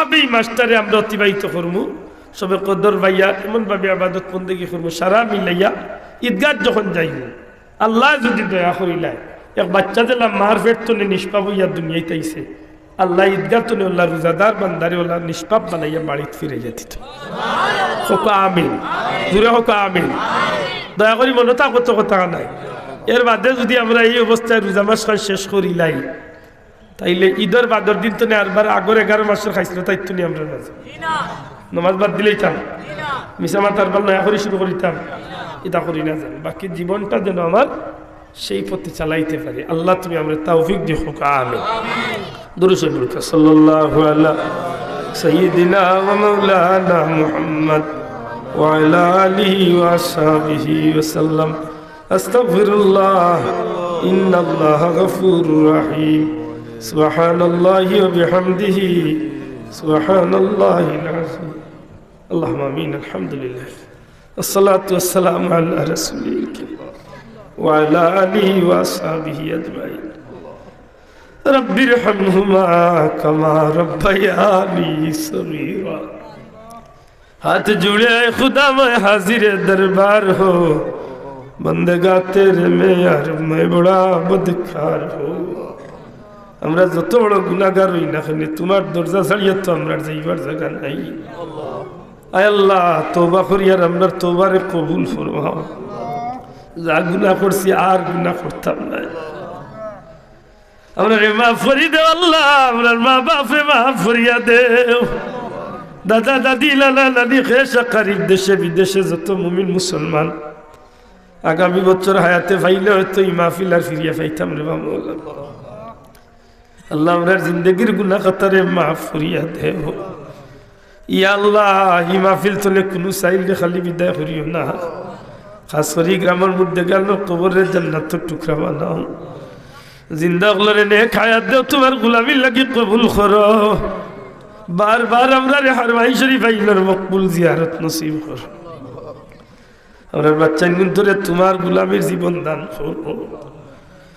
ভাবে এই মাসটারে আমরা অতিবাহিত করব সবে কদর ভাইয়া এমনভাবে আবাদত বন্দেগি করব সারা মিলাইয়া ঈদগাহ যখন যাইব আল্লাহ যদি দয়া করিলাই এক বাচ্চা দিলাম মার ফেট তো নিষ্পাপ হইয়া দুনিয়ায় তাইছে, আল্লাহ ঈদগাহ তো আল্লাহ রোজাদার বান্দারে আল্লাহ নিষ্পাপ বানাইয়া বাড়িতে ফিরে যেত হোক আমিন। জুড়ে হোক আমিন। দয়া করি মনে তা কত কথা নাই। এর বাদে যদি আমরা এই অবস্থায় রোজা মাস শেষ করিলাই তাইলে ঈদের বাদর দিন তো আরবার আগর এগারো মাসের খাইছিল তাই তো আমরা মাঝে নমাজ বাদ দিলেই থাম মিশা মাতার বার নয়া করে শুরু করিতাম এটা করি না যান বাকি জীবনটা যেন আমার সেই পথে চালাইতে পারি আল্লাহ তুমি আমরা তৌফিক দিয়ে হোক আমি দুরুশ সাল্লাল্লাহু আলা সাইয়্যিদিনা ওয়া মাওলানা মুহাম্মদ وعلى آله وأصحابه وسلم أستغفر الله إن الله غفور رحيم سبحان الله وبحمده سبحان الله العظيم اللهم امين الحمد لله الصلاة والسلام على رسول الكريم وعلى آله وأصحابه أجمعين رب ارحمهما كما ربياني صغيرا ہاتھ جڑے خدا میں حاضر دربار ہو بندگا تیرے میں یار میں بڑا بدکار ہو আমরা যত বড় গুণাগার হই না তোমার দরজা ছাড়িয়ে তো আমরা যাইবার জায়গা নাই। আয় আল্লাহ তোবা করিয়ার আমরা তোবারে কবুল ফরমাও যা গুণা করছি আর গুণা করতাম না। আমরা রে আমরা মা বাপে ফরিয়া দেও। দাদা, দাদি, লালা দেশে বিদেশে যত মুমিন মুসলমান। আগামী বছর হায়াতে ফাইলে হয়তো এই আর ফিরিয়া ফাইতাম রে বাবা আল্লাহ আমরা জিন্দগির গুনা কাতারে মাফ ফরিয়া দেহ ইয়া আল্লাহ ই মাহফিল তোলে কোনো চাইলে খালি বিদায় করিও না। খাস করি গ্রামের মধ্যে গেল, কবরের জান্নাত টুকরা বানাও। জিন্দা গুলোরে নে খায়াত দেও, তোমার গুলামি লাগি কবুল করো। বারবার আমরা রে হারমাই শরীফ আইলার মকবুল জিয়ারত নসিব কর। আমরা বাচ্চা কিন্তু তোমার গুলামের জীবন দান করব।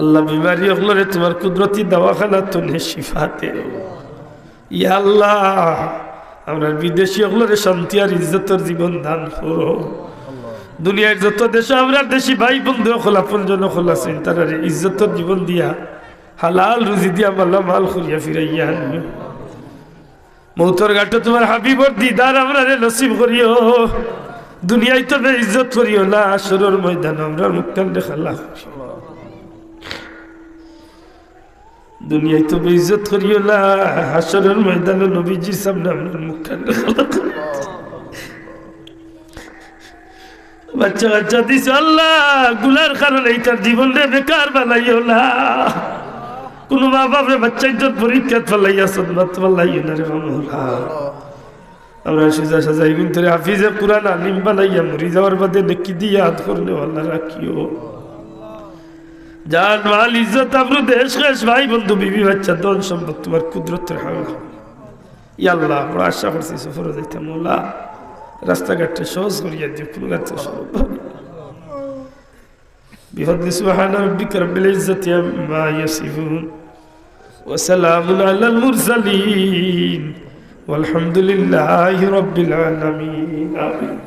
আল্লাহ বিমারি হলরে তোমার কুদরতি দাওয়াখানা তো নে শিফা দেও ইয়া আল্লাহ, আমরা বিদেশি হলরে শান্তি আর ইজ্জতর জীবন দান করো। দুনিয়ার যত দেশে আমরা দেশি ভাই বন্ধু খোলা পঞ্জন খোলা আছেন তারা ইজ্জতর জীবন দিয়া, হালাল রুজি দিয়া মাল্লা মাল করিয়া ফিরাইয়া আনিও মৌতর ঘাটে তোমার হাবিবর দিদার আমরা রে নসিব করিও। দুনিয়ায় তো ইজ্জত করিও না, আসরের ময়দান আমরা মুক্তান দেখালা দুনিয়ায় তো বে ইজ্জত করিও না। হাসরের ময়দানে নবীজির সামনে আমরা মুক্তান বাচ্চা বাচ্চা দিস আল্লাহগুলার কারণে জীবন রে বেকার বানাইও না। কোনো মা বাপরে বাচ্চা ইজ্জত পরীক্ষা ফেলাইয়া সন্ন্যত ফেলাইও না রে আমরা সুজা সাজাই, কিন্তু হাফিজে কোরআন আলিম বানাইয়া মরি যাওয়ার বাদে নেকি দিয়ে হাত করলে আল্লাহ রাখিও। জান মাল ইজ্জত আপনার দেশ শেষ ভাই বন্ধু বিবি বাচ্চা দন সম্পদ তোমার কুদরতের হাওলা ইয়াল্লাহ বড় আশা করছি সফরে যাইতাম মোলা রাস্তাঘাটে সহজ করিয়া দিও কোনো গাছে সহজ بفضل سبحان ربك رب العزة عما يصفون وسلام على المرسلين والحمد لله رب العالمين آمين